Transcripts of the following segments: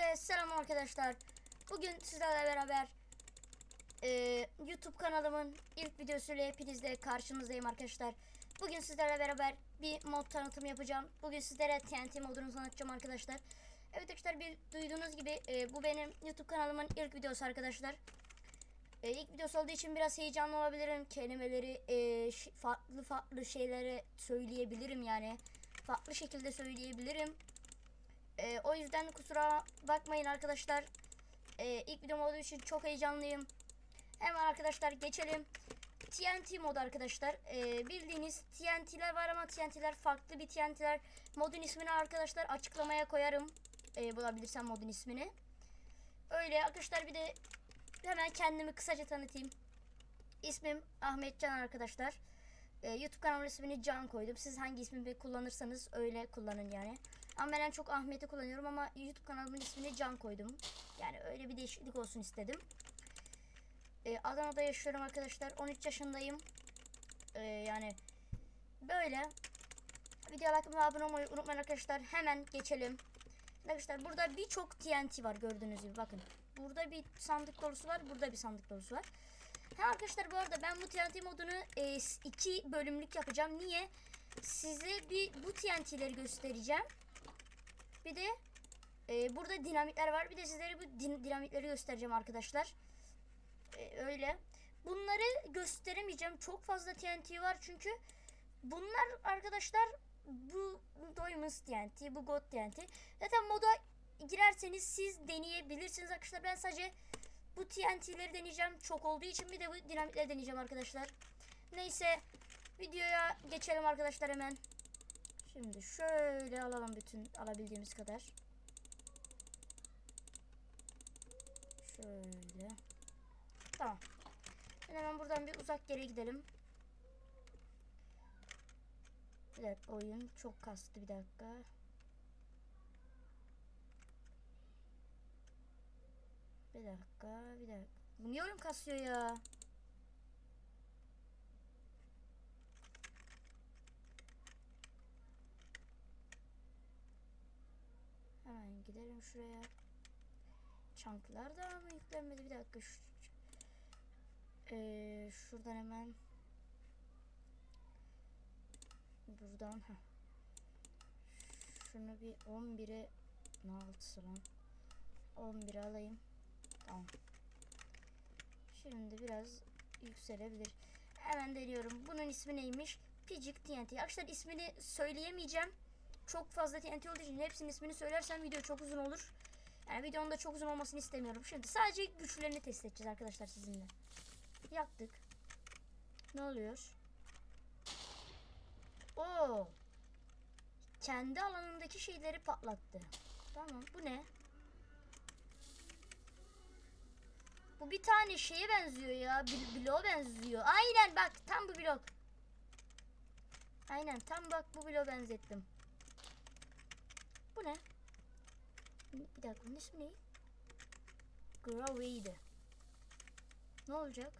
Hepinize selam arkadaşlar. Bugün sizlerle beraber e, YouTube kanalımın ilk videosuyla hepinizle karşınızdayım arkadaşlar. Bugün sizlerle beraber bir mod tanıtım yapacağım. Bugün sizlere TNT modunu tanıtacağım arkadaşlar. Evet arkadaşlar bir duyduğunuz gibi e, bu benim YouTube kanalımın ilk videosu arkadaşlar. E, ilk videosu olduğu için biraz heyecanlı olabilirim. Kelimeleri e, farklı farklı şeyleri söyleyebilirim yani. Farklı şekilde söyleyebilirim. Ee, o yüzden kusura bakmayın arkadaşlar. Ee, ilk videom olduğu için çok heyecanlıyım. Hemen arkadaşlar geçelim. TNT mod arkadaşlar. Ee, bildiğiniz TNT'ler var ama TNT'ler farklı bir TNT'ler. Modun ismini arkadaşlar açıklamaya koyarım. Ee, bulabilirsem modun ismini. Öyle arkadaşlar bir de hemen kendimi kısaca tanıtayım. İsmim Ahmet Can arkadaşlar. Ee, YouTube kanalımın ismini Can koydum. Siz hangi ismi kullanırsanız öyle kullanın yani. Ama ben en çok Ahmet'i kullanıyorum ama YouTube kanalımın ismini Can koydum. Yani öyle bir değişiklik olsun istedim. Ee, Adana'da yaşıyorum arkadaşlar. 13 yaşındayım. Ee, yani böyle. Videoya like ve abone olmayı unutmayın arkadaşlar. Hemen geçelim. Arkadaşlar burada birçok TNT var gördüğünüz gibi bakın. Burada bir sandık dolusu var. Burada bir sandık dolusu var. Ha arkadaşlar bu arada ben bu TNT modunu e, iki bölümlük yapacağım. Niye? Size bir bu TNT'leri göstereceğim. Bir de e, burada dinamitler var. Bir de sizlere bu din- dinamitleri göstereceğim arkadaşlar. E, öyle. Bunları gösteremeyeceğim. Çok fazla TNT var çünkü bunlar arkadaşlar bu Doymus TNT, bu God TNT. Zaten moda girerseniz siz deneyebilirsiniz arkadaşlar. Ben sadece bu TNT'leri deneyeceğim. Çok olduğu için bir de bu dinamitleri deneyeceğim arkadaşlar. Neyse videoya geçelim arkadaşlar hemen. Şimdi şöyle alalım bütün alabildiğimiz kadar. Şöyle. Tamam. Şimdi hemen buradan bir uzak geri gidelim. Bir dakika oyun çok kastı bir dakika. Bir dakika bir dakika. Bu niye oyun kasıyor ya? Hemen gidelim şuraya. Çanklar da mı yüklenmedi? Bir dakika. Şu, Ee, şuradan hemen buradan ha. Şunu bir 11'e ne altısı lan? 11'e alayım. Tamam. Şimdi biraz yükselebilir. Hemen deniyorum. Bunun ismi neymiş? Picik TNT. Arkadaşlar ismini söyleyemeyeceğim. Çok fazla TNT olduğu için hepsinin ismini söylersem video çok uzun olur. Yani videonun da çok uzun olmasını istemiyorum. Şimdi sadece güçlerini test edeceğiz arkadaşlar sizinle. Yaktık. Ne oluyor? Oo. Kendi alanındaki şeyleri patlattı. Tamam. Bu ne? Bu bir tane şeye benziyor ya. Bir bloğa benziyor. Aynen bak tam bu blok. Aynen tam bak bu bloğa benzettim. Bu ne? Bir dakika bunun ismi ne? Grave'ydi. Ne olacak?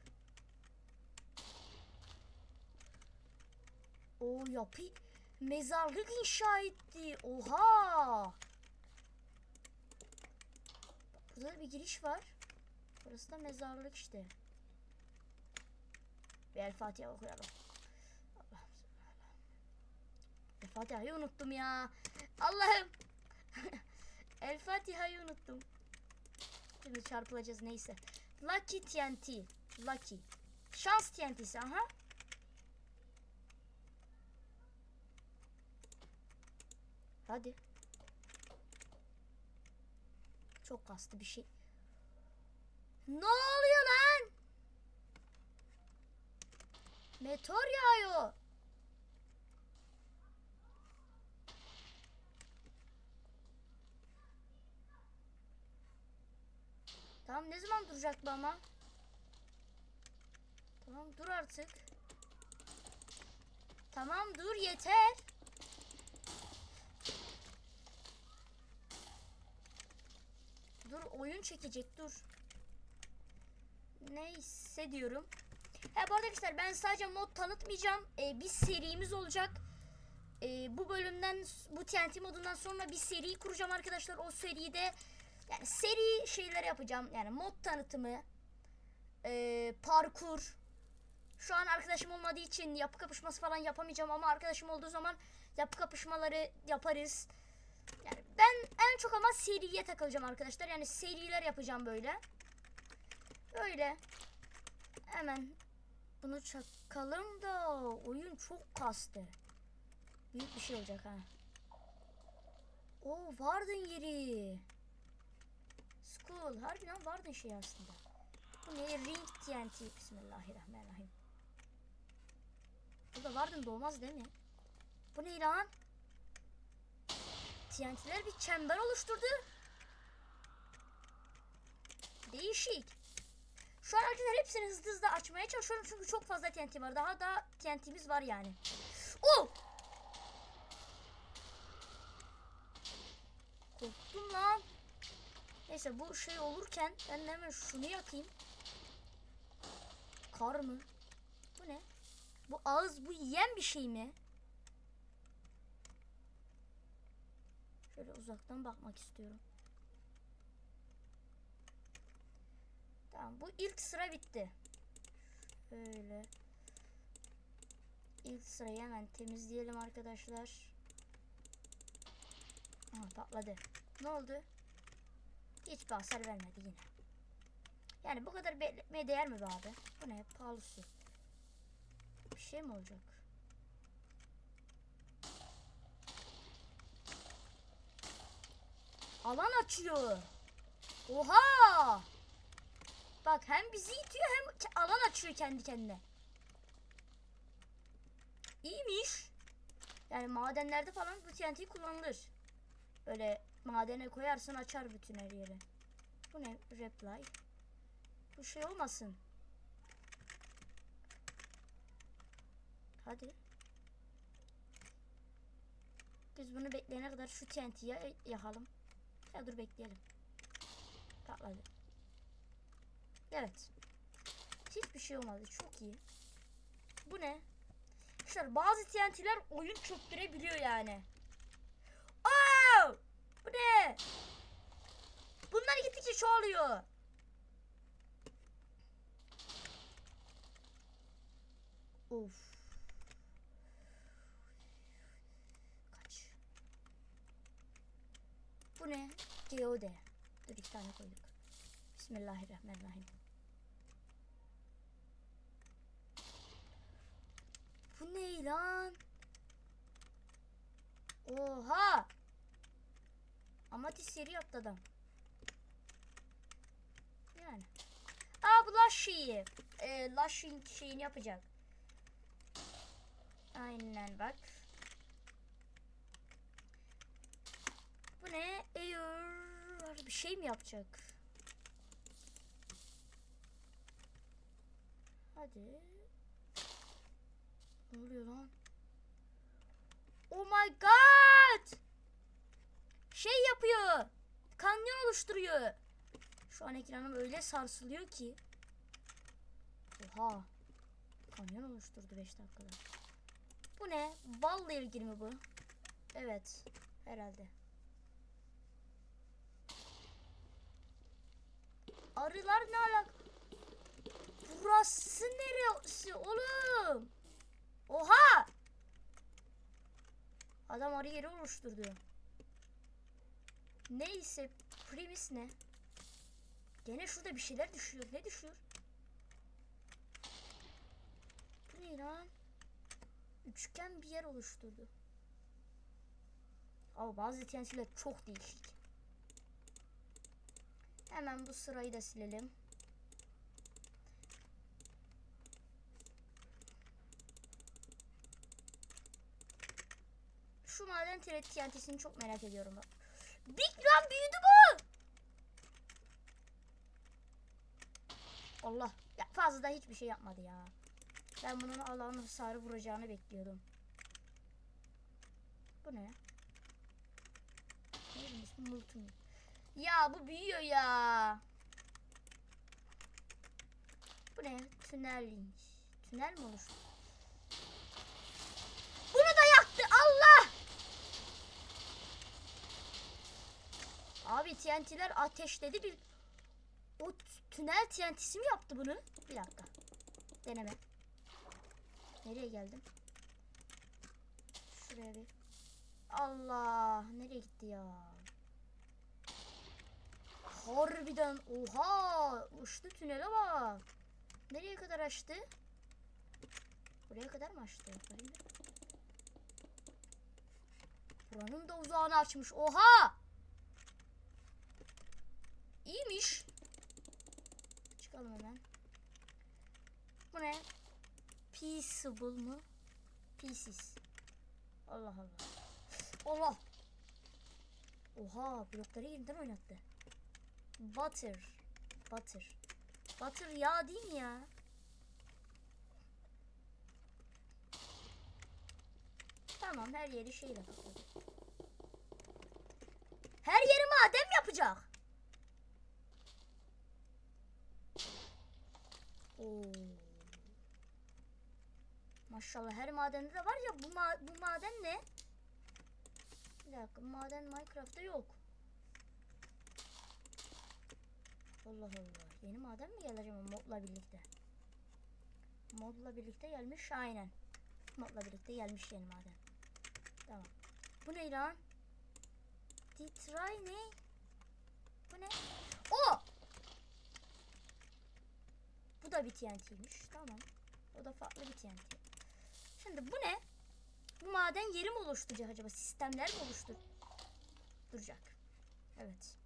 O yapı mezarlık inşa etti. Oha! Burada da bir giriş var. Burası da mezarlık işte. Bir El Fatiha okuyalım. El Fatiha'yı unuttum ya. Allah'ım. El Fatiha'yı unuttum. Şimdi çarpılacağız neyse. Lucky TNT. Lucky. Şans TNT'si aha. Hadi. Çok kastı bir şey. Ne oluyor lan? Meteor yağıyor. Tamam ne zaman duracak bu ama? Tamam dur artık. Tamam dur yeter. Dur oyun çekecek dur. Neyse diyorum. Ha bu arada arkadaşlar ben sadece mod tanıtmayacağım. Ee, bir serimiz olacak. Ee, bu bölümden bu TNT modundan sonra bir seri kuracağım arkadaşlar. O seride Yani seri şeyler yapacağım. Yani mod tanıtımı, ee, parkur. Şu an arkadaşım olmadığı için yapı kapışması falan yapamayacağım ama arkadaşım olduğu zaman yapı kapışmaları yaparız. Yani ben en çok ama seriye takılacağım arkadaşlar. Yani seriler yapacağım böyle. Böyle. Hemen bunu çakalım da oyun çok kastı. Büyük bir şey olacak ha. O Vardın yeri. School. Harbiden Vardın şey aslında. Bu ne? Ring TNT. Bismillahirrahmanirrahim. Burada Vardın doğmaz değil mi? Bu ne lan? TNT'ler bir çember oluşturdu. Değişik. Şu an arkadaşlar hepsini hızlı hızlı açmaya çalışıyorum çünkü çok fazla TNT var. Daha da TNT'miz var yani. Oh! Korktum lan. Neyse bu şey olurken ben hemen şunu yakayım. Kar mı? Bu ne? Bu ağız bu yiyen bir şey mi? Şöyle uzaktan bakmak istiyorum. Tamam bu ilk sıra bitti. Şöyle. İlk sırayı hemen temizleyelim arkadaşlar. Aha patladı. Ne oldu? Hiçbir hasar vermedi yine. Yani bu kadar bekletmeye değer mi be abi? Bu ne? Pahalı su. Bir şey mi olacak? Alan açıyor. Oha! Bak hem bizi itiyor hem alan açıyor kendi kendine. İyiymiş. Yani madenlerde falan bu TNT kullanılır. Böyle madene koyarsın açar bütün her yeri. Bu ne? Reply. Bu şey olmasın. Hadi. Biz bunu bekleyene kadar şu TNT'yi yakalım. Ya dur bekleyelim. Patladı. Evet. Hiçbir şey olmadı. Çok iyi. Bu ne? Arkadaşlar bazı TNT'ler oyun çöktürebiliyor yani. Ne? Bunlar gittikçe çoğalıyor. Of. Kaç. Bu ne? Geode. Dur iki tane koyduk. Bismillahirrahmanirrahim. Bu ne lan? Oha! Amatis seri yaptı adam. Yani. Aa bu şeyi. Ee, Lush'in şeyini yapacak. Aynen bak. Bu ne? Air bir şey mi yapacak? Hadi. Ne oluyor lan? Oh my god! Şey yapıyor. Kanyon oluşturuyor. Şu an ekranım öyle sarsılıyor ki. Oha. Kanyon oluşturdu 5 dakikada. Bu ne? Balla ilgili mi bu? Evet. Herhalde. Arılar ne alak? Burası neresi oğlum? Oha! Adam arı yeri oluşturdu. Neyse premis ne? Gene şurada bir şeyler düşüyor. Ne düşüyor? Bu ne lan? Üçgen bir yer oluşturdu. Ama bazı TNT'ler çok değişik. Hemen bu sırayı da silelim. Şu maden TNT'sini çok merak ediyorum bak. Big lan büyüdü bu. Allah. Ya fazla da hiçbir şey yapmadı ya. Ben bunun alan hasarı vuracağını bekliyordum. Bu ne? Bu multum? Ya bu büyüyor ya. Bu ne? Tünelmiş. Tünel mi oluştu? Bunu da yaktı. Allah! Abi TNT'ler ateşledi bir... O tünel TNT'si mi yaptı bunu? Bir dakika. Deneme. Nereye geldim? Şuraya bir. Allah. Nereye gitti ya? Harbiden. Oha. Uçtu tünele bak. Nereye kadar açtı? Buraya kadar mı açtı? Buranın da uzağını açmış. Oha! İyiymiş. Çıkalım hemen. Bu ne? Peaceable mu? Pieces. Allah Allah. Allah. Oha blokları yeniden oynattı. Butter. Butter. Butter yağ değil mi ya? Tamam her yeri şeyle kapladı. Her yeri maden mi yapacak? Oo. Maşallah her madende de var ya bu, ma bu maden ne? Bir dakika maden Minecraft'ta yok. Allah Allah. Yeni maden mi gelecek ama modla birlikte? Modla birlikte gelmiş aynen. Modla birlikte gelmiş yeni maden. Tamam. Bu ne lan? Detray ne? Bu ne? O! Bu da bir TNT'ymiş. Tamam. O da farklı bir TNT. Şimdi bu ne? Bu maden yeri mi oluşturacak acaba? Sistemler mi oluştur? Duracak. Evet.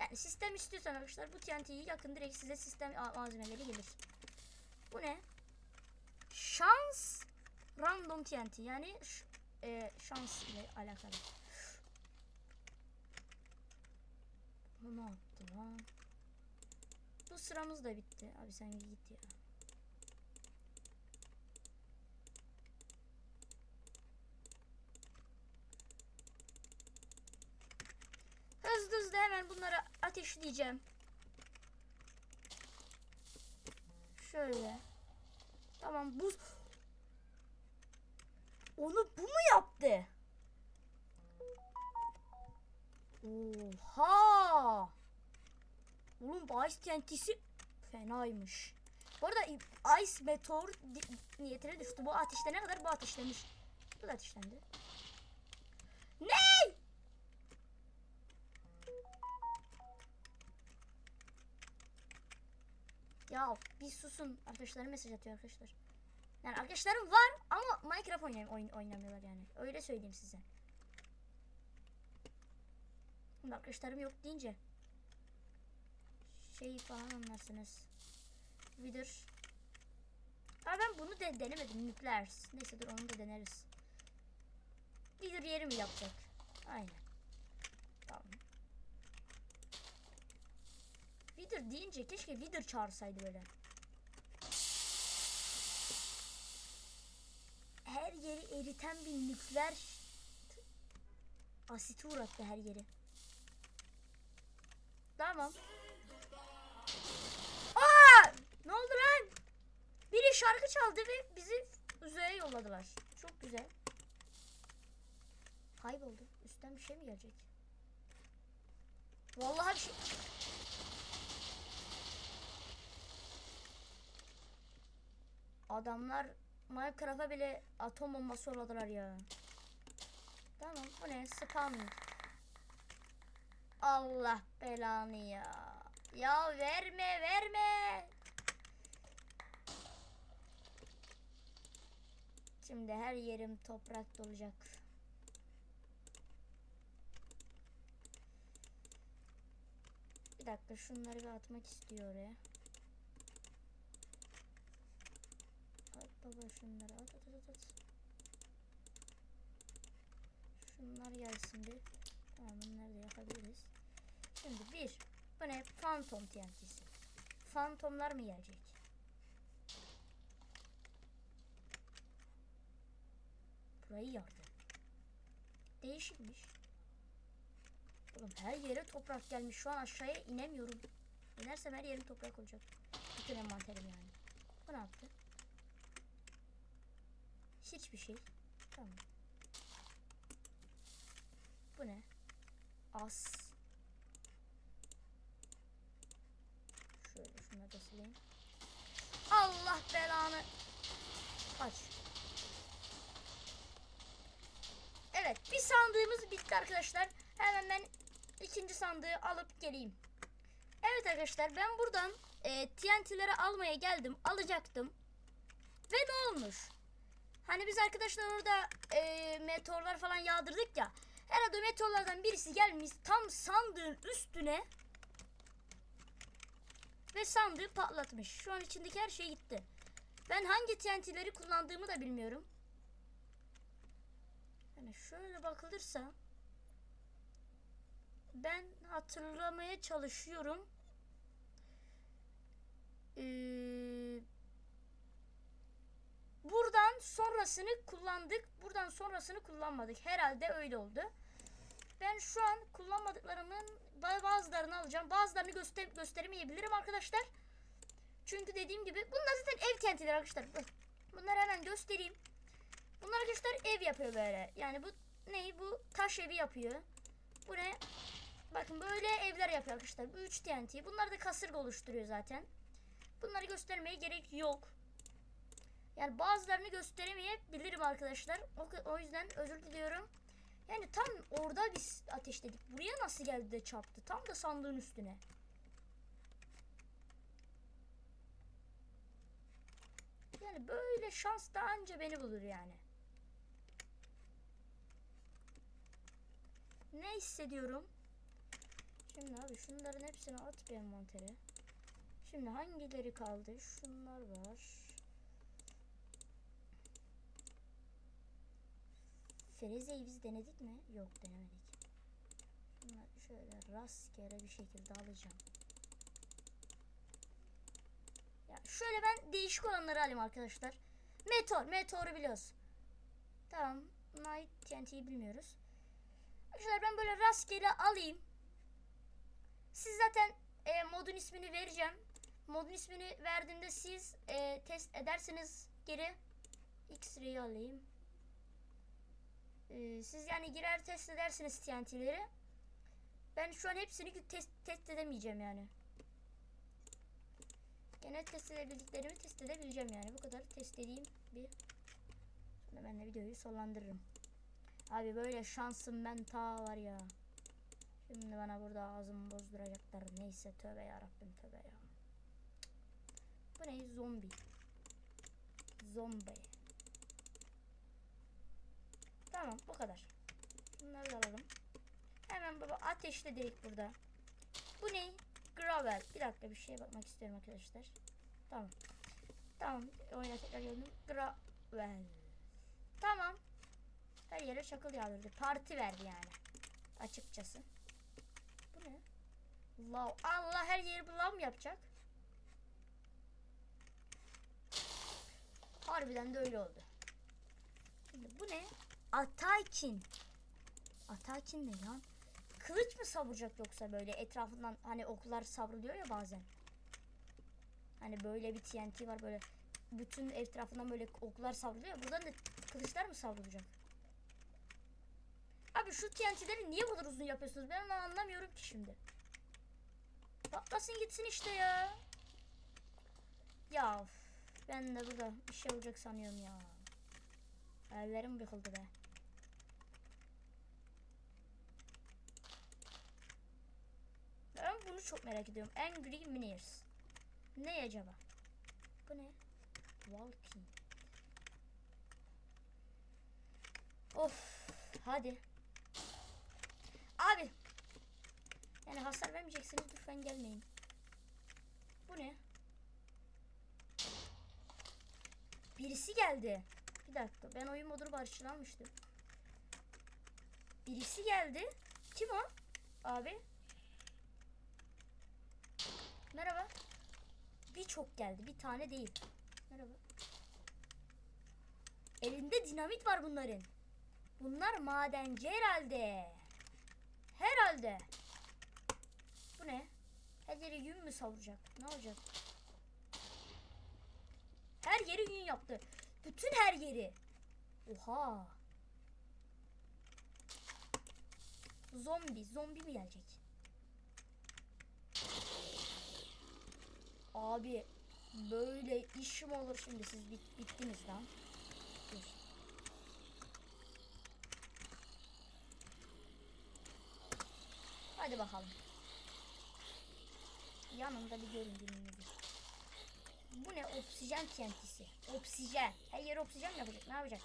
Yani sistem istiyorsan arkadaşlar bu TNT'yi yakın direkt size sistem malzemeleri gelir. Bu ne? Şans random TNT yani e, şans ile alakalı. Bu ne yaptı lan? Bu sıramız da bitti. Abi sen git ya. Hızlı hızlı hemen bunları ateşleyeceğim. Şöyle. Tamam buz. Onu bu mu yaptı? Oha! Oğlum bu Ice fenaymış. Bu arada Ice Meteor niyetine düştü. Bu ateşlene kadar bu ateşlemiş. Bu da ateşlendi. Ne? Ya bir susun. Arkadaşlarım mesaj atıyor arkadaşlar. Yani arkadaşlarım var ama Minecraft oynay oyn oynamıyorlar yani. Öyle söyleyeyim size. Arkadaşlarım yok deyince şey falan anlarsınız. Vidir. Ha ben bunu de denemedim. Nükleer. Neyse dur onu da deneriz. Vidir yeri mi yapacak? Aynen. Tamam. Wither deyince keşke Wither çağırsaydı böyle. Her yeri eriten bir nükleer asiti uğrattı her yeri. Tamam. Ne oldu lan? Biri şarkı çaldı ve bizi uzaya yolladılar. Çok güzel. Kayboldu. Üstten bir şey mi gelecek? Vallahi bir şey... Adamlar Minecraft'a bile atom bombası yolladılar ya. Tamam bu ne? Spamming. Allah belanı ya. Ya verme verme. Şimdi her yerim toprak dolacak. Bir dakika şunları bir atmak istiyor oraya. At baba şunları at at at at. Şunlar gelsin bir. Tamam bunları da yapabiliriz. Şimdi bir. Bu ne? Phantom TNT'si. Fantomlar mı gelecek? Sofrayı yardım. Değişikmiş. Oğlum her yere toprak gelmiş. Şu an aşağıya inemiyorum. İnersem her yerim toprak olacak. Bütün envanterim yani. Bu ne yaptı? Hiçbir şey. Tamam. Bu ne? As. Şöyle şunları da sileyim. Allah belanı. Aç. Evet bir sandığımız bitti arkadaşlar. Hemen ben ikinci sandığı alıp geleyim. Evet arkadaşlar ben buradan e, TNT'leri almaya geldim. Alacaktım. Ve ne olmuş? Hani biz arkadaşlar orada e, meteorlar falan yağdırdık ya. Herhalde meteorlardan birisi gelmiş tam sandığın üstüne ve sandığı patlatmış. Şu an içindeki her şey gitti. Ben hangi TNT'leri kullandığımı da bilmiyorum. Yani şöyle bakılırsa ben hatırlamaya çalışıyorum. Ee, buradan sonrasını kullandık. Buradan sonrasını kullanmadık. Herhalde öyle oldu. Ben şu an kullanmadıklarımın ba- bazılarını alacağım. Bazılarını göster gösteremeyebilirim arkadaşlar. Çünkü dediğim gibi bunlar zaten ev kentiler arkadaşlar. Bunları hemen göstereyim. Bunlar arkadaşlar ev yapıyor böyle. Yani bu ne? Bu taş evi yapıyor. Bu ne? Bakın böyle evler yapıyor arkadaşlar. Bu 3 TNT. Bunlar da kasırga oluşturuyor zaten. Bunları göstermeye gerek yok. Yani bazılarını gösteremeyebilirim arkadaşlar. O, o yüzden özür diliyorum. Yani tam orada biz ateşledik. Buraya nasıl geldi de çarptı? Tam da sandığın üstüne. Yani böyle şans da anca beni bulur yani. Ne hissediyorum? Şimdi abi şunların hepsini at bir envantere. Şimdi hangileri kaldı? Şunlar var. Frezeyi biz denedik mi? Yok denemedik. Şunları şöyle rastgele bir şekilde alacağım. Ya şöyle ben değişik olanları alayım arkadaşlar. Meteor, meteoru biliyoruz. Tamam. Night TNT'yi bilmiyoruz. Arkadaşlar ben böyle rastgele alayım. Siz zaten e, modun ismini vereceğim. Modun ismini verdiğimde siz e, test edersiniz geri. X-ray'i alayım. E, siz yani girer test edersiniz TNT'leri. Ben şu an hepsini test, test edemeyeceğim yani. Gene test edebildiklerimi test edebileceğim yani. Bu kadar test edeyim bir. Sonra ben de videoyu sonlandırırım. Abi böyle şansım ben ta var ya. Şimdi bana burada ağzımı bozduracaklar. Neyse tövbe ya Rabbim tövbe ya. Bu ne? Zombi. Zombi. Tamam bu kadar. Bunları da alalım. Hemen baba ateşle direkt burada. Bu ne? Gravel. Bir dakika bir şeye bakmak istiyorum arkadaşlar. Tamam. Tamam. Oyuna tekrar geldim. Gravel. Tamam. Her yere çakıl yağdırdı. Parti verdi yani. Açıkçası. Bu ne? Lav. Allah her yeri bu lav mı yapacak? Harbiden de öyle oldu. Şimdi bu ne? Atakin. Atakin ne lan? Kılıç mı savuracak yoksa böyle etrafından hani oklar savruluyor ya bazen. Hani böyle bir TNT var böyle bütün etrafından böyle oklar savruluyor. Buradan da kılıçlar mı savrulacak? Abi şu TNT'leri niye bu kadar uzun yapıyorsunuz? Ben onu anlamıyorum ki şimdi. Patlasın gitsin işte ya. Ya ben de burada bir şey olacak sanıyorum ya. Ellerim yıkıldı be. Ben bunu çok merak ediyorum. Angry Minions. Ne acaba? Bu ne? Walking. Of. Hadi. Abi. Yani hasar vermeyeceksiniz lütfen gelmeyin. Bu ne? Birisi geldi. Bir dakika ben oyun modunu barışçıl almıştım. Birisi geldi. Kim o? Abi. Merhaba. Birçok geldi. Bir tane değil. Merhaba. Elinde dinamit var bunların. Bunlar madenci herhalde. Herhalde. Bu ne? Her yeri yün mü savuracak? Ne olacak? Her yeri yün yaptı. Bütün her yeri. Oha. Zombi. Zombi mi gelecek? Abi böyle işim olur şimdi siz bit- bittiniz lan. Dur. Hadi bakalım. Yanımda bir görün gününüzü. Bu ne oksijen TNT'si? Oksijen. Her yer oksijen yapacak? Ne yapacak?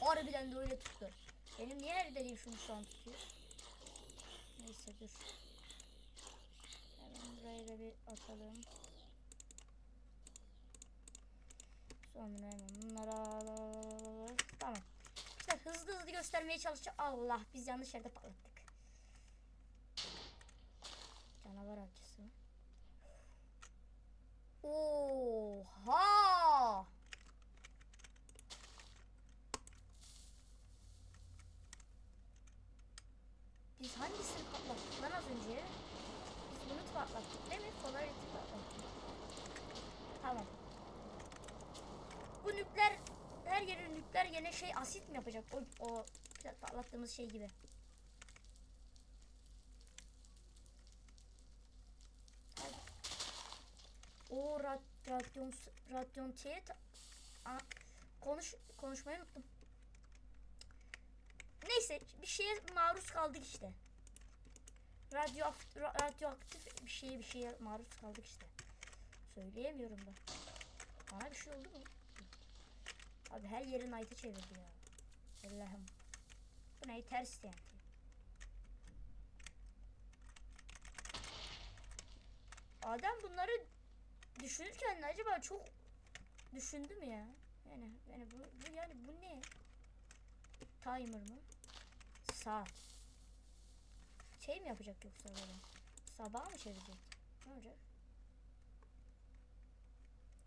Harbiden de öyle tuttu. Benim niye her deliğim şunu şu an tutuyor? Neyse dur. Hemen buraya da bir atalım. Sonra hemen bunları al. Tamam. İşte hızlı hızlı göstermeye çalışacağım. Allah biz yanlış yerde patlattık. Canavar avcısı? Oha! Biz hangisini patlattık lan az önce? Biz bunu patlattık değil mi? Polarity patlattık. Tamam. Bu nükleer her yeri nükleer gene şey asit mi yapacak? O, o patlattığımız şey gibi. Hadi. O rad, radyon radyon tiyet konuş konuşmayı unuttum. Neyse bir şeye maruz kaldık işte. Radyo ra- radyoaktif bir şeye bir şeye maruz kaldık işte. Söyleyemiyorum da. Bana bir şey oldu mu? Abi her yeri Knight'ı çevirdi ya. Allah'ım. Bu ne ters yani. Adam bunları düşünürken acaba çok düşündü mü ya? Yani yani bu, bu yani bu ne? Timer mı? Saat. Şey mi yapacak yoksa böyle? Sabah mı çevirecek? Ne olacak?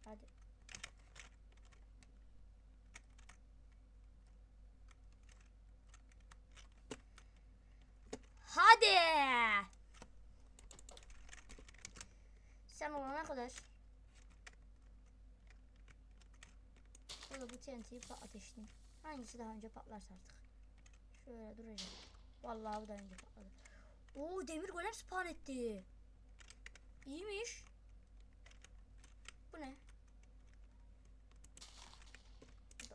Hadi. Hadi. Sen olana kadar. Burada bu TNT'yi ateşleyeyim. Hangisi daha önce patlarsa artık. Şöyle duracak. Vallahi bu da önce patladı. Oo demir golem spawn etti. İyiymiş. Bu ne?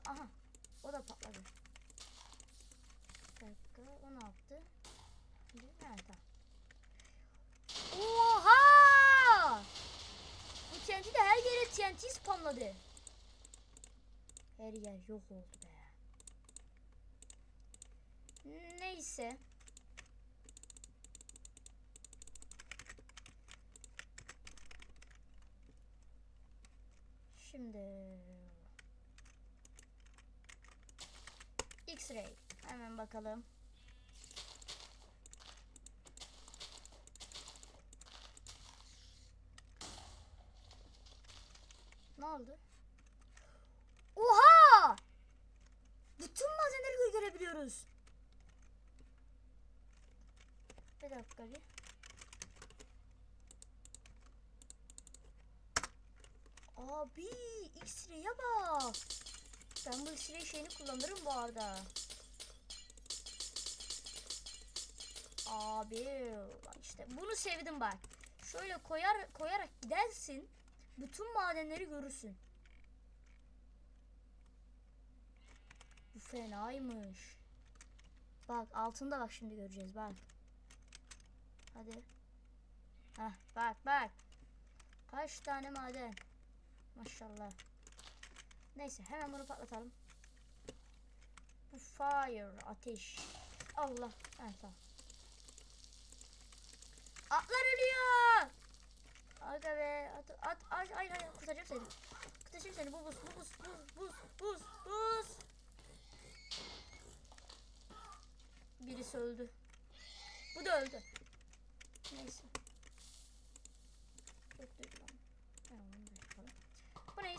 Aha. O da patladı. Bir dakika. O ne yaptı? Şimdi, tamam. Oha! Bu TNT de her yere TNT spamladı. Her yer yok oldu be. Neyse. Şimdi X-ray hemen bakalım. Ne oldu? Oha! Bütün görebiliyoruz. Bir dakika bir. Abi X-ray'e bak. Ben bu X-ray şeyini kullanırım bu arada. Abi işte bunu sevdim bak. Şöyle koyar koyarak gidersin. Bütün madenleri görürsün. Bu fenaymış. Bak altında bak şimdi göreceğiz bak. Hadi. Heh bak bak. Kaç tane maden. Maşallah. Neyse hemen bunu patlatalım. Bu fire ateş. Allah. Evet tamam. Atlar ölüyor. Aga be. At, at, ay, ay, ay, kurtaracağım seni. Kurtaracağım seni. Bu buz, bu buz, buz, buz, buz, buz. Birisi öldü. Bu da öldü. Neyse. Bu ne?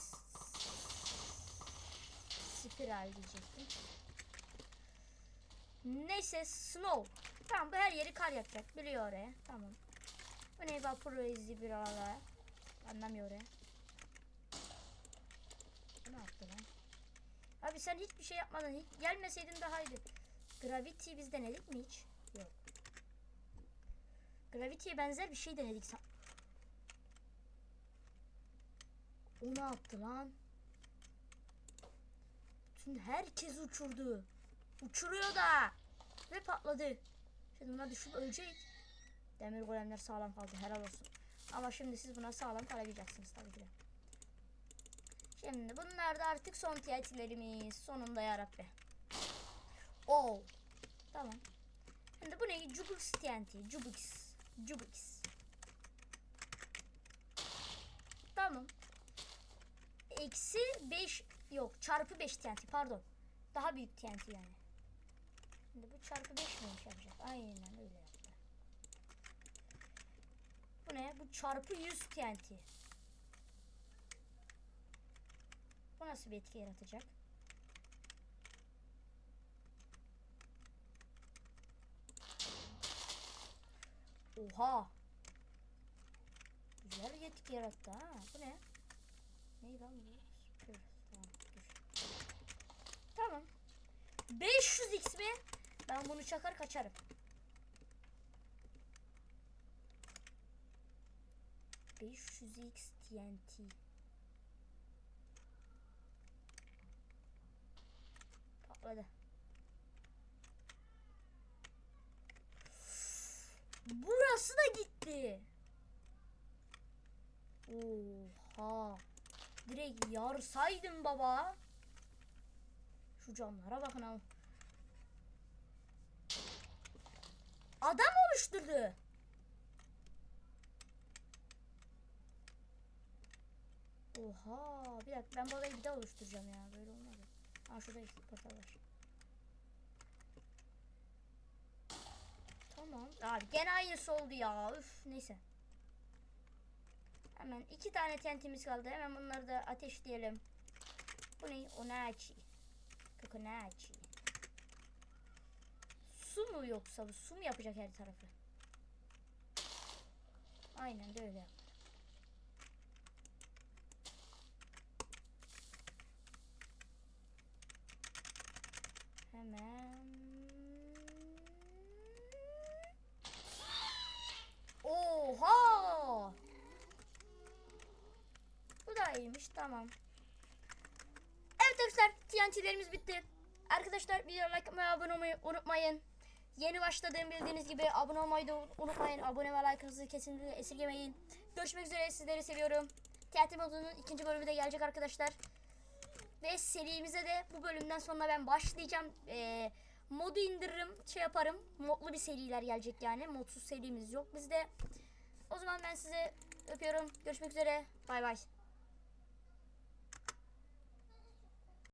Spiral diyecektim. Neyse snow. Tamam bu her yeri kar yapacak. Biliyor oraya. Tamam. Bu ne vaporize bir arada. Anlamıyor oraya. Bu ne yaptı lan? Abi sen hiçbir şey yapmadın. Hiç gelmeseydin daha iyiydi. Gravity biz denedik mi hiç? Yok. Gravity'ye benzer bir şey denedik. O ne yaptı lan? Şimdi herkes uçurdu. Uçuruyor da. Ve patladı. Şimdi buna düşüp ölecek. Demir golemler sağlam kaldı. Helal olsun. Ama şimdi siz buna sağlam kalabileceksiniz tabii ki de. Şimdi bunlar da artık son TNT'lerimiz. Sonunda yarabbi. Oo. Tamam. Şimdi bu ne? Jubix TNT. Jubix. Jubix. Tamam. Eksi 5 yok çarpı 5 TNT pardon. Daha büyük TNT yani. Şimdi bu çarpı 5 miymiş yapacak? Aynen öyle yaptı. Bu ne? Bu çarpı 100 TNT. Bu nasıl bir etki yaratacak? Oha. Güzel etki yarattı ha. Bu ne? Ne lan bu? Dur, tamam, dur. Tamam. 500 x? Ben bunu çakar kaçarım. Beş yüz x TNT. Patladı. Burası da gitti. Oha. Direkt yarsaydım baba. Şu camlara bakın abi. Adam oluşturdu. Oha. Bir dakika ben bu bir daha oluşturacağım ya. Böyle olmadı. Aa şurada işte portal var. Tamam. Abi gene aynısı oldu ya. Üf neyse. Hemen iki tane tentimiz kaldı. Hemen bunları da ateşleyelim. Bu ne? Onachi. Kokonachi. Su mu yoksa? Su mu yapacak her tarafı? Aynen de öyle yap. Hemen. Oha! İyiymiş tamam. Evet arkadaşlar TNT'lerimiz bitti. Arkadaşlar videoya like atmayı abone olmayı unutmayın. Yeni başladığım bildiğiniz gibi abone olmayı da unutmayın. Abone ve like'ınızı kesinlikle esirgemeyin. Görüşmek üzere sizleri seviyorum. TNT modunun ikinci bölümü de gelecek arkadaşlar. Ve serimize de bu bölümden sonra ben başlayacağım. Ee, modu indiririm şey yaparım. Modlu bir seriler gelecek yani. Modsuz serimiz yok bizde. O zaman ben size öpüyorum. Görüşmek üzere. Bay bay.